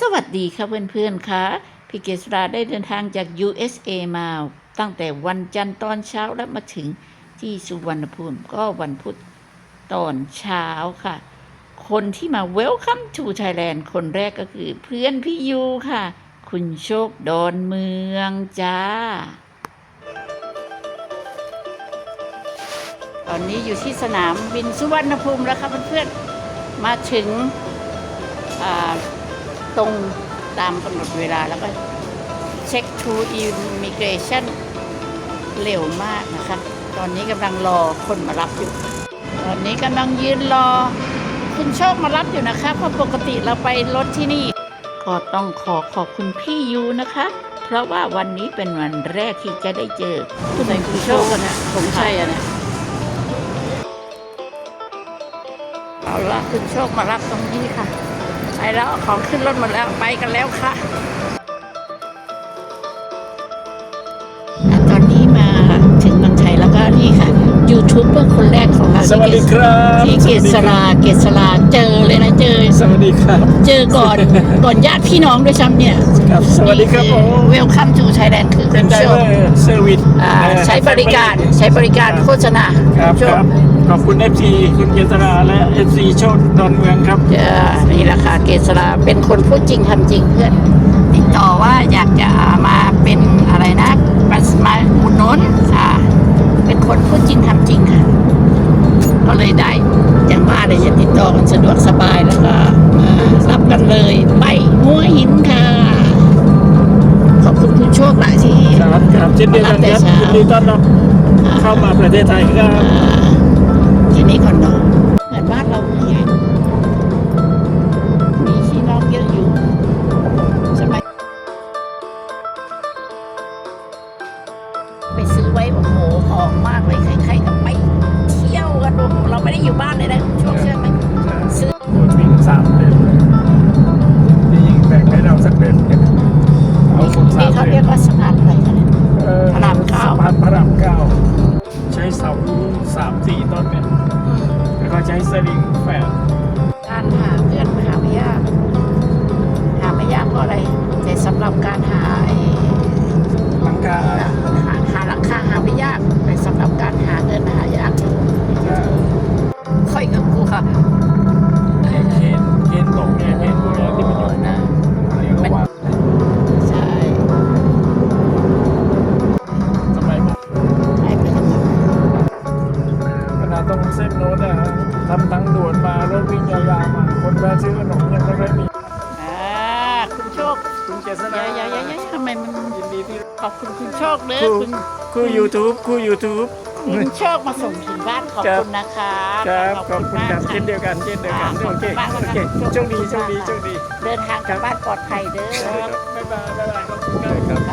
สวัสดีค่ะเพื่อนๆค่ะพี่เกษราได้เดินทางจาก USA มาตั้งแต่วันจันทร์ตอนเช้าและมาถึงที่สุวรรณภูมิก็วันพุธตอนเช้าค่ะ คนที่มา Welcome to Thailand คนแรกก็คือเพื่อนพี่ยูค่ะ คุณโชคดอนเมืองจ้า ตอนนี้อยู่ที่สนามบินสุวรรณภูมิแล้วครับเพื่อนๆมาถึงอ่า ตรงตามกำหนดเวลาแล้วก็เช็คทูอิมิเกรชันเร็วมากนะคะ ตอนนี้กำลังรอคนมารับอยู่ ตอนนี้กำลังยืนรอคุณโชคมารับอยู่นะคะ เพราะปกติเราไปรถที่นี่ ก็ต้องขอขอบคุณพี่ยูนะคะ เพราะว่าวันนี้เป็นวันแรกที่จะได้เจอคุณคุณโชคกันนะผมใช่อะนะเอาละคุณโชคมารับตรงนี้ค่ะ ไปแล้วเอาของขึ้นรถหมดแล้วไปกันแล้วค่ะอะตอนนี้มาถึงเมืองไทยแล้วก็นี่ค่ะยูทูบเบอร์คนแรกของเราสวัสดีครับที่เกษราเกษราเจอเลยนะเจอสวัสดีครับ เจอก่อนก่อนญาติพี่น้องด้วยซ้ำเนี่ยครับสวัสดีครับผมเวลคัมทูไทยแลนด์คือเป็คุนณไดโชเวอคร์เซอร์วิสอ่าใช้บริการใช้บริการโฆษณาครับ โชคครับขอบคุณ FC คุณเกษราและ FC โชดดอนเมืองครับเจอนี่แหละค่ะเกษราเป็นคนพูดจริงทำจริงเพื่อน ติดต่อว่าอยากจะมาเป็นอะไรนะมามาอุดหนุนอ่าเป็นคนพูดจริงทำจริงค่ะ ก็เลยได้อย่างว่าเลยจะติดต่อกันสะดวกสบายแล้วก็มารับกันเลยไปหัวหินค่ะ ขอบคุณคุณโชคหลายที่ครับครับเช่นเดียวกันครับยินดีต้อนรับเข้ามาประเทศไทยครับ ไปซื้อไว้โอ้โหหอมมากเลยใครๆก็ไปเที่ยวกันโอ้โหเราไม่ได้อยู่บ้านเลยนะช่วงเชื่อไหมซื้อพูดวิ่งสามเดือนที่ยิงแบ่งให้เราสักเดือนเอาคนสานี่มเขาเดืเรีอยนกว่าสะพานอะไรกันเนี่ยเอ่อพระรามเก้าสะพานพระรามเก้าใช้เสาสามสี่ต้นเนี่ยอืมแล้วก็ใช้สลิงแฝดการหาเพื่อนหาไม่ยาก หาไม่ยากเพราะอะไรแต่สำหรับการหาไอ้หลังคาหาหาหลัง คาหาไม่ยากแต่สำหรับการหาเงินหายากค่อยกับกูค่ะเคนเคนตกเนี่ยเคนพวกเนี้ยที่มันอยู่นะเรียกว่าใช่สมัยผมให้ไปทำงานขนาดตรงเส้นโน้นนะฮะทำทางด่วนมารถวิ่งยาวๆมาคนแวะซื้อขนมยังไม่ค่อยมีอ่าคุณโชคคุณเจษอย่าณาอย่าอย่าอย่าทำไมมันยินดีที่ขอบคุณคุณโชคเด้อคู่คุณ คู่ YouTube คู่ YouTube คุณโชคมาส่งถึงบ้านขอบครับคุณนะคะครับขอบคุณมากครับค่ะเช่นเดียวกันเช่นเดียวกันขอบโอเคคุณมากนะโอคะเคขอบคุณโชคดีโชคดีมากโชคดี เดินทางกลับบ้านปลอดภัยเด้อบ๊ายบายบ๊ายบายขอบคุณครับ